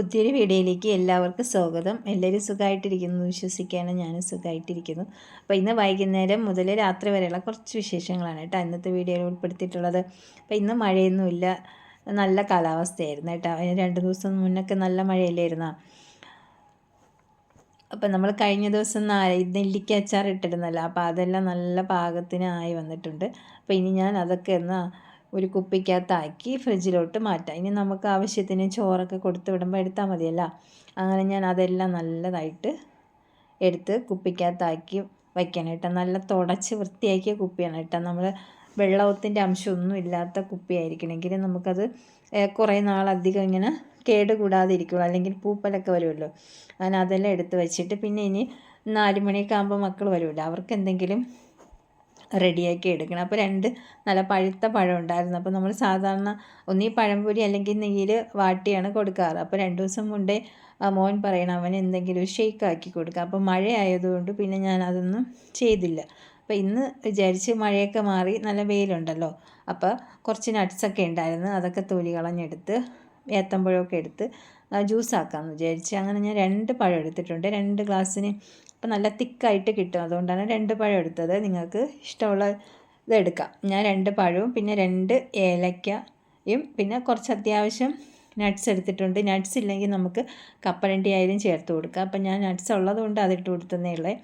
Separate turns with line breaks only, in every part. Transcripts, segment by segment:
പുതിയൊരു വീഡിയോയിലേക്ക് എല്ലാവർക്കും സ്വാഗതം. എല്ലാവരും സുഖമായിട്ടിരിക്കുന്നു. വിശ്വസിക്കാനും ഞാനും സുഖമായിട്ടിരിക്കുന്നു. അപ്പോൾ ഇന്ന് വൈകുന്നേരം മുതൽ രാത്രി വരെയുള്ള കുറച്ച് വിശേഷങ്ങളാണ് കേട്ടോ ഇന്നത്തെ വീഡിയോയിൽ ഉൾപ്പെടുത്തിയിട്ടുള്ളത്. അപ്പോൾ ഇന്ന് മഴയൊന്നുമില്ല. നല്ല കാലാവസ്ഥയായിരുന്നു കേട്ടോ. അതിന് രണ്ട് ദിവസം മുന്നൊക്കെ നല്ല മഴയില്ലായിരുന്നോ? അപ്പം നമ്മൾ കഴിഞ്ഞ ദിവസം നെല്ലിക്ക അച്ചാർ ഇട്ടിരുന്നല്ലോ. അപ്പോൾ അതെല്ലാം നല്ല പാകത്തിനായി വന്നിട്ടുണ്ട്. അപ്പോൾ ഇനി ഞാൻ അതൊക്കെ ഒന്ന് ഒരു കുപ്പിക്കകത്താക്കി ഫ്രിഡ്ജിലോട്ട് മാറ്റാം. ഇനി നമുക്ക് ആവശ്യത്തിന് ചോറൊക്കെ കൊടുത്ത് വിടുമ്പോൾ എടുത്താൽ മതിയല്ലോ. അങ്ങനെ ഞാൻ അതെല്ലാം നല്ലതായിട്ട് എടുത്ത് കുപ്പിക്കകത്താക്കി വയ്ക്കണം കേട്ടോ. നല്ല തുടച്ച് വൃത്തിയാക്കിയ കുപ്പിയാണ് കേട്ടോ. നമ്മൾ വെള്ളത്തിന്റെ അംശമൊന്നും ഇല്ലാത്ത കുപ്പിയായിരിക്കണമെങ്കിൽ നമുക്കത് കുറേ നാളധികം ഇങ്ങനെ കേടുകൂടാതെ ഇരിക്കുള്ളൂ അല്ലെങ്കിൽ പൂപ്പലൊക്കെ വരുമല്ലോ. അങ്ങനെ അതെല്ലാം എടുത്ത് വെച്ചിട്ട് പിന്നെ ഇനി നാല് മണിയൊക്കെ ആകുമ്പോൾ മക്കൾ വരുമല്ലോ. അവർക്ക് എന്തെങ്കിലും റെഡിയാക്കി എടുക്കണം. അപ്പോൾ രണ്ട് നല്ല പഴുത്ത പഴം ഉണ്ടായിരുന്നു. അപ്പോൾ നമ്മൾ സാധാരണ ഒന്നീ പഴംപൊരി അല്ലെങ്കിൽ നെയ്യിൽ വാട്ടിയാണ് കൊടുക്കാറ്. അപ്പോൾ രണ്ട് ദിവസം മുണ്ടേ മോൻ പറയണം അവൻ എന്തെങ്കിലും ഷേക്ക് ആക്കി കൊടുക്കുക അപ്പോൾ മഴ ആയതുകൊണ്ട് പിന്നെ ഞാൻ അതൊന്നും ചെയ്തില്ല. അപ്പോൾ ഇന്ന് വിചാരിച്ച് മഴയൊക്കെ മാറി നല്ല വെയിലുണ്ടല്ലോ. അപ്പോൾ കുറച്ച് നട്ട്സൊക്കെ ഉണ്ടായിരുന്നു. അതൊക്കെ തൊലി കളഞ്ഞെടുത്ത് ഏത്തമ്പഴമൊക്കെ എടുത്ത് ജ്യൂസ് ആക്കാമെന്ന് വിചാരിച്ച് അങ്ങനെ ഞാൻ രണ്ട് പഴം എടുത്തിട്ടുണ്ട്. രണ്ട് ഗ്ലാസ്സിന് അപ്പോൾ നല്ല തിക്കായിട്ട് കിട്ടും. അതുകൊണ്ടാണ് രണ്ട് പഴം എടുത്തത്. നിങ്ങൾക്ക് ഇഷ്ടമുള്ള ഇത് എടുക്കാം. ഞാൻ രണ്ട് പഴവും പിന്നെ രണ്ട് ഏലക്കയും പിന്നെ കുറച്ച് അത്യാവശ്യം നട്ട്സ് എടുത്തിട്ടുണ്ട്. നട്ട്സ് ഇല്ലെങ്കിൽ നമുക്ക് കപ്പലണ്ടി ആയാലും ചേർത്ത് കൊടുക്കാം. അപ്പം ഞാൻ നട്ട്സ് ഉള്ളതുകൊണ്ട് അതിട്ട് കൊടുത്തതേ ഉള്ളേ.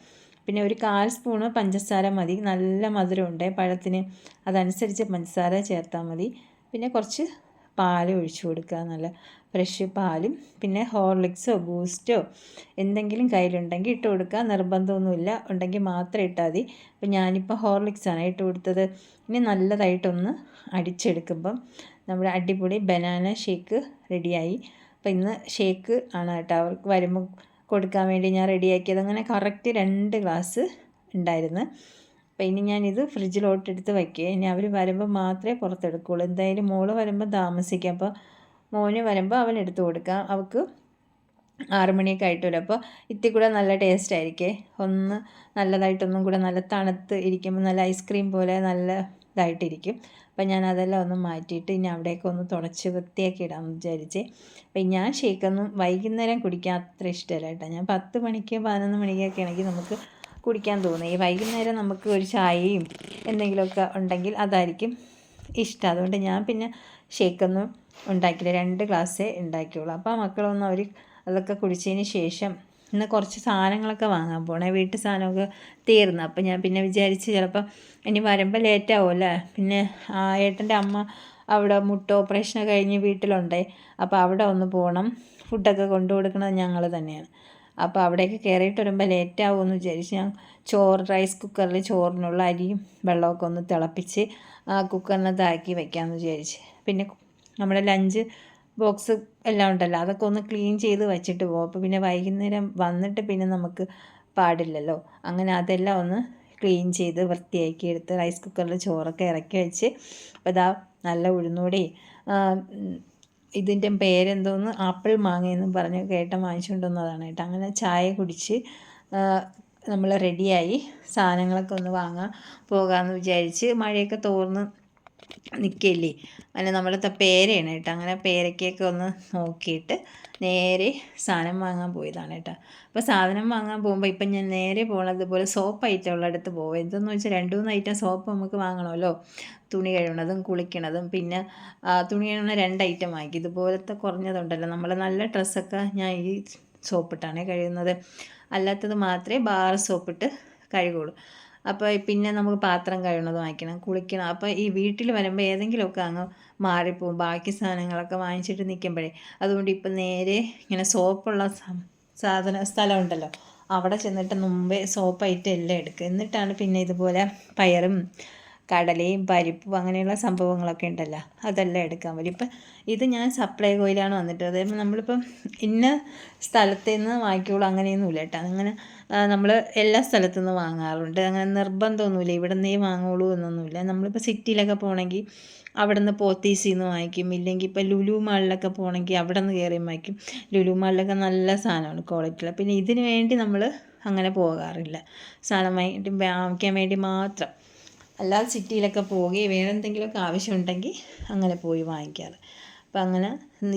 പിന്നെ ഒരു കാൽ സ്പൂണ് പഞ്ചസാര മതി. നല്ല മധുരമുണ്ട്. പഴത്തിന് അതനുസരിച്ച് പഞ്ചസാര ചേർത്താൽ മതി. പിന്നെ കുറച്ച് പാൽ ഒഴിച്ചു കൊടുക്കുക നല്ല ഫ്രഷ് പാലും പിന്നെ ഹോർലിക്സോ ബൂസ്റ്റോ എന്തെങ്കിലും കയ്യിലുണ്ടെങ്കിൽ ഇട്ട് കൊടുക്കുക. നിർബന്ധമൊന്നുമില്ല. ഉണ്ടെങ്കിൽ മാത്രം ഇട്ടാൽ മതി. അപ്പം ഞാനിപ്പോൾ ഹോർലിക്സാണ് ഇട്ട് കൊടുത്തത്. ഇനി നല്ലതായിട്ടൊന്ന് അടിച്ചെടുക്കുമ്പം നമ്മുടെ അടിപൊളി ബനാന ഷേക്ക് റെഡിയായി. അപ്പം ഇന്ന് ഷേക്ക് ആണ് കേട്ടോ അവർക്ക് വരുമ്പോൾ കൊടുക്കാൻ വേണ്ടി ഞാൻ റെഡിയാക്കിയത്. അങ്ങനെ കറക്റ്റ് രണ്ട് ഗ്ലാസ് ഉണ്ടായിരുന്നു. അപ്പോൾ ഇനി ഞാനിത് ഫ്രിഡ്ജിലോട്ട് എടുത്ത് വയ്ക്കുക ഇനി അവർ വരുമ്പോൾ മാത്രമേ പുറത്തെടുക്കുകയുള്ളൂ എന്തായാലും മോൾ വരുമ്പോൾ താമസിക്കാം. അപ്പോൾ മോന് വരുമ്പോൾ അവൻ എടുത്തു കൊടുക്കാം. അവൾക്ക് ആറ് മണിയൊക്കെ ആയിട്ട് വരും അപ്പോൾ ഇത്തി കൂടെ നല്ല ടേസ്റ്റ് ആയിരിക്കേ. ഒന്ന് നല്ലതായിട്ടൊന്നും കൂടെ നല്ല തണുത്ത് ഇരിക്കുമ്പോൾ നല്ല ഐസ്ക്രീം പോലെ നല്ല ഇതായിട്ടിരിക്കും. അപ്പം ഞാൻ അതെല്ലാം ഒന്ന് മാറ്റിയിട്ട് ഇനി അവിടെയൊക്കെ ഒന്ന് തുടച്ച് വൃത്തിയാക്കി ഇടാമെന്ന് വിചാരിച്ചേ. അപ്പം ഞാൻ ഷേക്കൊന്നും വൈകുന്നേരം കുടിക്കാൻ അത്ര ഇഷ്ടമല്ല കേട്ടോ. ഞാൻ പത്ത് മണിക്ക് പതിനൊന്ന് മണിക്കൊക്കെ ആണെങ്കിൽ നമുക്ക് കുടിക്കാൻ തോന്നി ഈ വൈകുന്നേരം നമുക്ക് ഒരു ചായയും എന്തെങ്കിലുമൊക്കെ ഉണ്ടെങ്കിൽ അതായിരിക്കും ഇഷ്ടം. അതുകൊണ്ട് ഞാൻ പിന്നെ ഷേക്കൊന്നും ഉണ്ടാക്കില്ല രണ്ട് ഗ്ലാസ്സേ ഉണ്ടാക്കിയുള്ളൂ. അപ്പോൾ മക്കളൊന്നും അവർ അതൊക്കെ കുടിച്ചതിന് ശേഷം ഇന്ന് കുറച്ച് സാധനങ്ങളൊക്കെ വാങ്ങാൻ പോണേ. വീട്ടു സാധനമൊക്കെ തീർന്നു. അപ്പോൾ ഞാൻ പിന്നെ വിചാരിച്ച് ചിലപ്പോൾ ഇനി വരുമ്പോൾ ലേറ്റാവുമല്ലേ പിന്നെ ആ ഏട്ടന്റെ അമ്മ അവിടെ മുട്ട ഓപ്പറേഷനൊക്കെ കഴിഞ്ഞ് വീട്ടിലുണ്ടേ. അപ്പോൾ അവിടെ ഒന്ന് പോകണം ഫുഡൊക്കെ കൊണ്ടു കൊടുക്കുന്നത് ഞങ്ങൾ തന്നെയാണ്. അപ്പോൾ അവിടേക്ക് കയറിയിട്ട് വരുമ്പോൾ ലേറ്റ് ആവുമെന്ന് വിചാരിച്ച് ഞാൻ ചോറ് റൈസ് കുക്കറിൽ ചോറിനുള്ള അരിയും വെള്ളമൊക്കെ ഒന്ന് തിളപ്പിച്ച് ആ കുക്കറിനകത്താക്കി വെക്കാമെന്ന് വിചാരിച്ച്. പിന്നെ നമ്മുടെ ലഞ്ച് ബോക്സ് എല്ലാം ഉണ്ടല്ലോ അതൊക്കെ ഒന്ന് ക്ലീൻ ചെയ്ത് വെച്ചിട്ട് പോകും അപ്പോൾ പിന്നെ വൈകുന്നേരം വന്നിട്ട് പിന്നെ നമുക്ക് പാടില്ലല്ലോ. അങ്ങനെ അതെല്ലാം ഒന്ന് ക്ലീൻ ചെയ്ത് വൃത്തിയാക്കി എടുത്ത് റൈസ് കുക്കറിൽ ചോറൊക്കെ ഇറക്കി വെച്ച് അപ്പോൾ ഇതാ നല്ല ഉഴുന്നൂടി ഇതിന്റെ പേരെന്തോന്ന് ആപ്പിൾ മാങ്ങയെന്നും പറഞ്ഞ് കേട്ട വാങ്ങിച്ചുകൊണ്ട് വന്നതാണ് കേട്ടോ. അങ്ങനെ ചായ കുടിച്ച് നമ്മൾ റെഡിയായി സാധനങ്ങളൊക്കെ ഒന്ന് വാങ്ങാൻ പോകാമെന്ന് വിചാരിച്ച് മഴയൊക്കെ തോർന്ന് നിൽക്കില്ലേ അങ്ങനെ നമ്മളത്തെ പേരയാണ് കേട്ടോ. അങ്ങനെ പേരയ്ക്കൊക്കെ ഒന്ന് നോക്കിയിട്ട് നേരെ സാധനം വാങ്ങാൻ പോയതാണ് കേട്ടോ. അപ്പോൾ സാധനം വാങ്ങാൻ പോകുമ്പോൾ ഇപ്പം ഞാൻ നേരെ പോകണത് ഇതുപോലെ സോപ്പ് ഐറ്റം ഉള്ളിടത്ത് പോകും എന്തെന്ന് വെച്ചാൽ രണ്ട് മൂന്ന് ഐറ്റം സോപ്പ് നമുക്ക് വാങ്ങണമല്ലോ. തുണി കഴുകണതും കുളിക്കണതും. പിന്നെ തുണി കഴുകണ രണ്ട് ഐറ്റം വാങ്ങിക്കും ഇതുപോലത്തെ കുറഞ്ഞതുണ്ടല്ലോ. നമ്മൾ നല്ല ഡ്രസ്സൊക്കെ ഞാൻ ഈ സോപ്പിട്ടാണ് കഴുകുന്നത്. അല്ലാത്തത് മാത്രമേ ബാർ സോപ്പിട്ട് കഴുകുള്ളൂ അപ്പോൾ പിന്നെ നമുക്ക് പാത്രം കഴുകണത് വാങ്ങിക്കണം കുളിക്കണം. അപ്പോൾ ഈ വീട്ടിൽ വരുമ്പോൾ ഏതെങ്കിലുമൊക്കെ അങ്ങ് മാറിപ്പോവും. ബാക്കി സാധനങ്ങളൊക്കെ വാങ്ങിച്ചിട്ട് നിൽക്കുമ്പോഴേ അതുകൊണ്ട് ഇപ്പം നേരെ ഇങ്ങനെ സോപ്പുള്ള സാധന സ്ഥലമുണ്ടല്ലോ. അവിടെ ചെന്നിട്ട് മുമ്പേ സോപ്പ് ഐറ്റം എല്ലാം എടുക്കുക. എന്നിട്ടാണ് പിന്നെ ഇതുപോലെ പയറും കടലയും പരിപ്പും അങ്ങനെയുള്ള സംഭവങ്ങളൊക്കെ ഉണ്ടല്ലോ. അതെല്ലാം എടുക്കാൻ പറ്റും. ഇപ്പം ഇത് ഞാൻ സപ്ലൈ കോയിലാണ് വന്നിട്ട് അതേപോലെ നമ്മളിപ്പം ഇന്ന സ്ഥലത്തു നിന്ന് വാങ്ങിക്കോളൂ അങ്ങനെയൊന്നുമില്ല കേട്ടോ. അങ്ങനെ നമ്മൾ എല്ലാ സ്ഥലത്തു നിന്ന് വാങ്ങാറുണ്ട്. അങ്ങനെ നിർബന്ധമൊന്നുമില്ല. ഇവിടെ നിന്നേ വാങ്ങുള്ളൂ എന്നൊന്നുമില്ല. നമ്മളിപ്പോൾ സിറ്റിയിലൊക്കെ പോകണമെങ്കിൽ അവിടെ നിന്ന് പോത്തീസിൽ നിന്ന് വാങ്ങിക്കും. ഇല്ലെങ്കിൽ ഇപ്പോൾ ലുലു മാളിലൊക്കെ പോകണമെങ്കിൽ അവിടെ നിന്ന് കയറി വാങ്ങിക്കും. ലുലു മാളിലൊക്കെ നല്ല സാധനമാണ് ക്വാളിറ്റിയുള്ള. പിന്നെ ഇതിന് വേണ്ടി നമ്മൾ അങ്ങനെ പോകാറില്ല. സാധനം വാങ്ങിക്കാൻ വേണ്ടി മാത്രം. അല്ലാതെ സിറ്റിയിലൊക്കെ പോവുകയും വേറെ എന്തെങ്കിലുമൊക്കെ ആവശ്യമുണ്ടെങ്കിൽ അങ്ങനെ പോയി വാങ്ങിക്കാറ്. അപ്പം അങ്ങനെ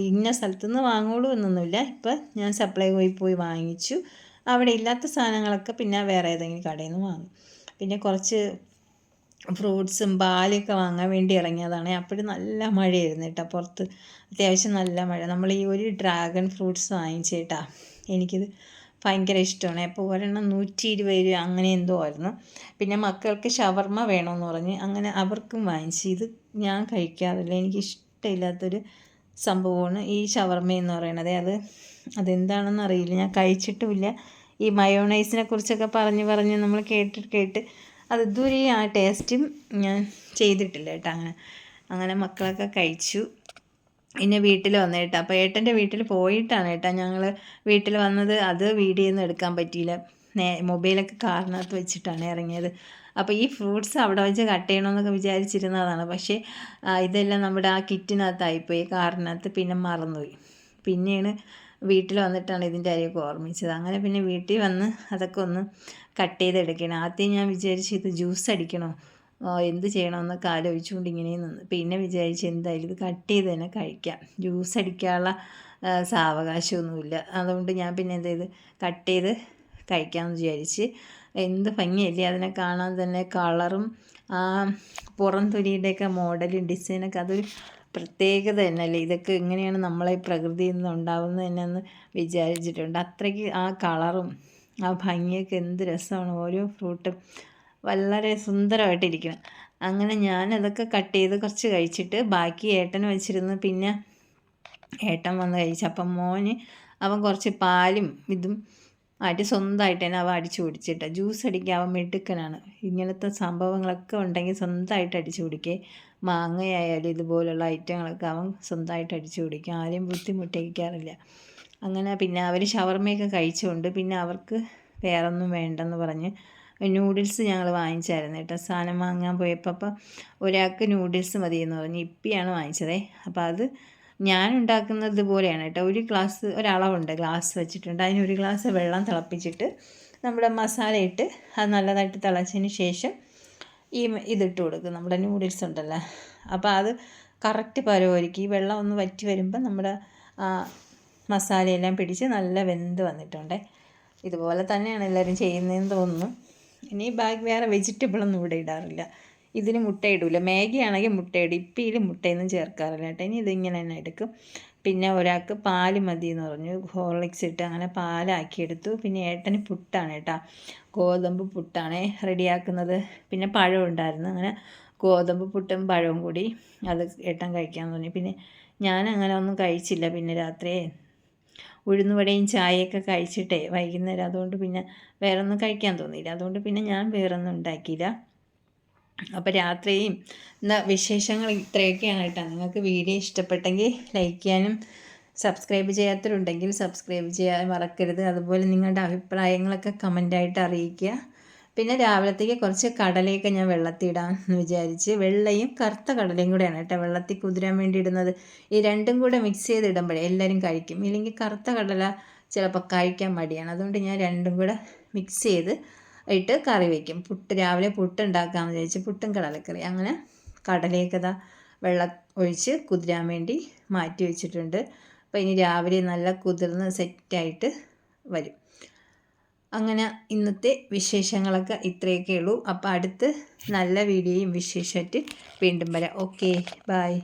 ഇന്ന സ്ഥലത്തുനിന്ന് വാങ്ങുള്ളൂ എന്നൊന്നുമില്ല. ഇപ്പം ഞാൻ സപ്ലൈ പോയി പോയി വാങ്ങിച്ചു. അവിടെ ഇല്ലാത്ത സാധനങ്ങളൊക്കെ പിന്നെ വേറെ ഏതെങ്കിലും കടയിൽ നിന്ന് വാങ്ങും. പിന്നെ കുറച്ച് ഫ്രൂട്ട്സും പാലൊക്കെ വാങ്ങാൻ വേണ്ടി ഇറങ്ങിയതാണ്. അപ്പോഴും നല്ല മഴയായിരുന്നു കേട്ടോ. പുറത്ത് അത്യാവശ്യം നല്ല മഴ. നമ്മൾ ഈ ഒരു ഡ്രാഗൺ ഫ്രൂട്ട്സ് വാങ്ങിച്ചേട്ടാ. എനിക്കിത് ഭയങ്കര ഇഷ്ടമാണ്. അപ്പോൾ ഒരെണ്ണം നൂറ്റി ഇരുപത് രൂപ അങ്ങനെ എന്തോ ആയിരുന്നു. പിന്നെ മക്കൾക്ക് ഷവർമ്മ വേണമെന്ന് പറഞ്ഞ് അങ്ങനെ അവർക്കും വാങ്ങിച്ച്. ഇത് ഞാൻ കഴിക്കാറില്ല. എനിക്ക് ഇഷ്ടമില്ലാത്തൊരു സംഭവമാണ് ഈ ഷവർമ്മ എന്ന് പറയുന്നത് അത് അതെന്താണെന്ന് അറിയില്ല. ഞാൻ കഴിച്ചിട്ടുമില്ല. ഈ മയോണൈസിനെ കുറിച്ചൊക്കെ പറഞ്ഞ് പറഞ്ഞ് നമ്മൾ കേട്ട് കേട്ട് അത് ഇതുവരെ ആ ടേസ്റ്റും ഞാൻ ചെയ്തിട്ടില്ല കേട്ടോ അങ്ങനെ. അങ്ങനെ മക്കളൊക്കെ കഴിച്ചു. പിന്നെ വീട്ടിൽ വന്നു കേട്ടോ അപ്പോൾ ഏട്ടന്റെ വീട്ടിൽ പോയിട്ടാണ് കേട്ടോ ഞങ്ങൾ വീട്ടിൽ വന്നത്. അത് വീഡിയോ ഒന്നും എടുക്കാൻ പറ്റിയില്ല. നേ മൊബൈലൊക്കെ കാറിനകത്ത് വെച്ചിട്ടാണ് ഇറങ്ങിയത്. അപ്പോൾ ഈ ഫ്രൂട്ട്സ് അവിടെ വെച്ച് കട്ട് ചെയ്യണമെന്നൊക്കെ വിചാരിച്ചിരുന്നതാണ്. പക്ഷേ ഇതെല്ലാം നമ്മുടെ ആ കിറ്റിനകത്തായിപ്പോയി കാറിനകത്ത് പിന്നെ മറന്നുപോയി. പിന്നെയാണ് വീട്ടിൽ വന്നിട്ടാണ് ഇതിന്റെ അരിയൊക്കെ ഓർമ്മിച്ചത്. അങ്ങനെ പിന്നെ വീട്ടിൽ വന്ന് അതൊക്കെ ഒന്ന് കട്ട് ചെയ്തെടുക്കണം ആദ്യം ഞാൻ വിചാരിച്ചു ഇത് ജ്യൂസ് അടിക്കണോ? എന്ത് ചെയ്യണമെന്നൊക്കെ ആലോചിച്ചുകൊണ്ട് ഇങ്ങനെ നിന്ന്. പിന്നെ വിചാരിച്ച് എന്തായാലും ഇത് കട്ട് ചെയ്ത് തന്നെ കഴിക്കാം. ജ്യൂസ് അടിക്കാനുള്ള സാവകാശമൊന്നുമില്ല. അതുകൊണ്ട് ഞാൻ പിന്നെ എന്ത് ചെയ്ത് കട്ട് ചെയ്ത് കഴിക്കാമെന്ന് വിചാരിച്ച് എന്ത് ഭംഗിയല്ലേ അതിനെ കാണാൻ തന്നെ കളറും ആ പുറം തൊലിയുടെയൊക്കെ മോഡലും ഡിസൈനൊക്കെ അതൊരു പ്രത്യേകത തന്നെയല്ലേ. ഇതൊക്കെ എങ്ങനെയാണ് നമ്മളെ പ്രകൃതിയിൽ നിന്ന് ഉണ്ടാവുന്നത് തന്നെയെന്ന് വിചാരിച്ചിട്ടുണ്ട്. അത്രയ്ക്ക് ആ കളറും ആ ഭംഗിയൊക്കെ എന്ത് രസമാണ്. ഓരോ ഫ്രൂട്ടും വളരെ സുന്ദരമായിട്ടിരിക്കണം അങ്ങനെ ഞാനതൊക്കെ കട്ട് ചെയ്ത് കുറച്ച് കഴിച്ചിട്ട് ബാക്കി ഏട്ടന് വെച്ചിരുന്നു. പിന്നെ ഏട്ടൻ വന്ന് കഴിച്ചു. അപ്പം മോന് അവൻ കുറച്ച് പാലും ഇതും ആയിട്ട് സ്വന്തമായിട്ട് തന്നെ അവൻ അടിച്ചു കുടിച്ചിട്ട്. ജ്യൂസ് അടിക്കുക അവൻ മിടുക്കനാണ്. ഇങ്ങനത്തെ സംഭവങ്ങളൊക്കെ ഉണ്ടെങ്കിൽ സ്വന്തമായിട്ട് അടിച്ചു കുടിക്കുക മാങ്ങയായാലും ഇതുപോലുള്ള ഐറ്റങ്ങളൊക്കെ അവൻ സ്വന്തമായിട്ട് അടിച്ചു കുടിക്കും. ആരെയും ബുദ്ധിമുട്ടിക്കാറില്ല. അങ്ങനെ പിന്നെ അവർ ഷവർമയൊക്കെ കഴിച്ചുകൊണ്ട് പിന്നെ അവർക്ക് വേറൊന്നും വേണ്ടെന്ന് പറഞ്ഞ് നൂഡിൽസ് ഞങ്ങൾ വാങ്ങിച്ചായിരുന്നു കേട്ടോ. സാധനം വാങ്ങാൻ പോയപ്പോൾ അപ്പം ഒരാൾക്ക് നൂഡിൽസ് മതി എന്ന് പറഞ്ഞു. ഇപ്പിയാണ് വാങ്ങിച്ചതേ. അപ്പോൾ അത് ഞാൻ ഉണ്ടാക്കുന്നത് പോലെയാണ് കേട്ടോ. ഒരു ഗ്ലാസ് ഒരളവുണ്ട്. ഗ്ലാസ് വെച്ചിട്ടുണ്ട്. അതിന് ഒരു ഗ്ലാസ് വെള്ളം തിളപ്പിച്ചിട്ട് നമ്മുടെ മസാല ഇട്ട് അത് നല്ലതായിട്ട് തിളച്ചതിന് ശേഷം ഈ ഇതിട്ട് കൊടുക്കും. നമ്മുടെ നൂഡിൽസ് ഉണ്ടല്ലോ. അപ്പോൾ അത് കറക്റ്റ് പരമായിരിക്കും ഈ വെള്ളം ഒന്ന് വറ്റി വരുമ്പോൾ നമ്മുടെ മസാലയെല്ലാം പിടിച്ച് നല്ല വെന്ത് വന്നിട്ടുണ്ട്. ഇതുപോലെ തന്നെയാണ് എല്ലാവരും ചെയ്യുന്നതെന്ന് തോന്നുന്നു. ഇനി ബാഗ് വേറെ വെജിറ്റബിളൊന്നും ഇവിടെ ഇടാറില്ല. ഇതിന് മുട്ട ഇടില്ല മാഗി ആണെങ്കിൽ മുട്ടയിടും ഇപ്പിയിൽ മുട്ടയൊന്നും ചേർക്കാറില്ല കേട്ടോ. ഇനി ഇതിങ്ങനെ തന്നെ എടുക്കും. പിന്നെ ഒരാൾക്ക് പാൽ മതി എന്ന് പറഞ്ഞു. ഹോർലിക്സ് ഇട്ട് അങ്ങനെ പാലാക്കി എടുത്തു പിന്നെ ഏട്ടന് പുട്ടാണ് കേട്ടോ. ഗോതമ്പ് പുട്ടാണ് റെഡിയാക്കുന്നത്. പിന്നെ പഴം ഉണ്ടായിരുന്നു. അങ്ങനെ ഗോതമ്പ് പുട്ടും പഴവും കൂടി അത് ഏട്ടൻ കഴിക്കാൻ തോന്നി പിന്നെ ഞാൻ അങ്ങനെ ഒന്നും കഴിച്ചില്ല. പിന്നെ രാത്രി ഉഴുന്നുവടയും ചായയൊക്കെ കഴിച്ചിട്ടേ വൈകുന്നേരം. അതുകൊണ്ട് പിന്നെ വേറെ ഒന്നും കഴിക്കാൻ തോന്നിയില്ല. അതുകൊണ്ട് പിന്നെ ഞാൻ വേറൊന്നും ഉണ്ടാക്കിയില്ല. അപ്പോൾ രാത്രിയും എന്നാൽ വിശേഷങ്ങൾ ഇത്രയൊക്കെയാണ് കേട്ടോ. നിങ്ങൾക്ക് വീഡിയോ ഇഷ്ടപ്പെട്ടെങ്കിൽ ലൈക്ക് ചെയ്യാനും സബ്സ്ക്രൈബ് ചെയ്യാത്തവരുണ്ടെങ്കിൽ സബ്സ്ക്രൈബ് ചെയ്യാൻ മറക്കരുത്. അതുപോലെ നിങ്ങളുടെ അഭിപ്രായങ്ങളൊക്കെ കമന്റായിട്ട് അറിയിക്കുക. പിന്നെ രാവിലത്തേക്ക് കുറച്ച് കടലയൊക്കെ ഞാൻ വെള്ളത്തിടാം എന്ന് വിചാരിച്ച് വെള്ളയും കറുത്ത കടലയും കൂടെയാണ് കേട്ടോ വെള്ളത്തിൽ കുതിരാൻ വേണ്ടി ഇടുന്നത്. ഈ രണ്ടും കൂടെ മിക്സ് ചെയ്ത് ഇടുമ്പോഴേ എല്ലാവരും കഴിക്കും. ഇല്ലെങ്കിൽ കറുത്ത കടല ചിലപ്പോൾ കഴിക്കാൻ മടിയാണ്. അതുകൊണ്ട് ഞാൻ രണ്ടും കൂടെ മിക്സ് ചെയ്ത് ഇട്ട് കറി വയ്ക്കും പുട്ട് രാവിലെ പുട്ട് ഉണ്ടാക്കാമെന്ന് വിചാരിച്ച് പുട്ടും കടലക്കറി അങ്ങനെ കടലയൊക്കെ ഇതാ വെള്ളം ഒഴിച്ച് കുതിരാൻ വേണ്ടി മാറ്റി വെച്ചിട്ടുണ്ട്. അപ്പോൾ ഇനി രാവിലെ നല്ല കുതിർന്ന് സെറ്റായിട്ട് വരും. അങ്ങനെ ഇന്നത്തെ വിശേഷങ്ങളൊക്കെ ഇത്രയൊക്കെ ഉള്ളൂ അപ്പോൾ അടുത്ത് നല്ല വീഡിയോയും വിശേഷമായിട്ട് വീണ്ടും വരാം. Okay bye